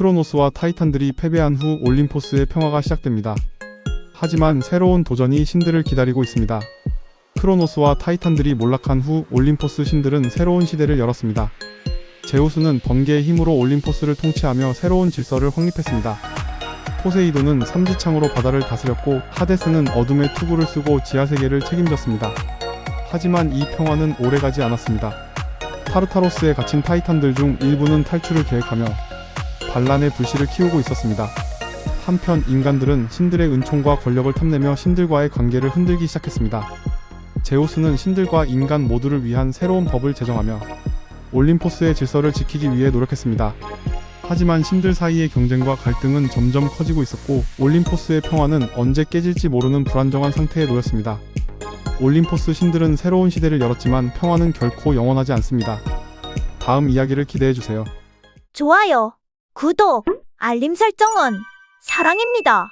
크로노스와 타이탄들이 패배한 후 올림포스의 평화가 시작됩니다. 하지만 새로운 도전이 신들을 기다리고 있습니다. 크로노스와 타이탄들이 몰락한 후 올림포스 신들은 새로운 시대를 열었습니다. 제우스는 번개의 힘으로 올림포스를 통치하며 새로운 질서를 확립했습니다. 포세이돈은 삼지창으로 바다를 다스렸고 하데스는 어둠의 투구를 쓰고 지하세계를 책임졌습니다. 하지만 이 평화는 오래가지 않았습니다. 타르타로스에 갇힌 타이탄들 중 일부는 탈출을 계획하며 반란의 불씨를 키우고 있었습니다. 한편 인간들은 신들의 은총과 권력을 탐내며 신들과의 관계를 흔들기 시작했습니다. 제우스는 신들과 인간 모두를 위한 새로운 법을 제정하며 올림포스의 질서를 지키기 위해 노력했습니다. 하지만 신들 사이의 경쟁과 갈등은 점점 커지고 있었고 올림포스의 평화는 언제 깨질지 모르는 불안정한 상태에 놓였습니다. 올림포스 신들은 새로운 시대를 열었지만 평화는 결코 영원하지 않습니다. 다음 이야기를 기대해 주세요. 좋아요, 구독, 알림 설정은 사랑입니다.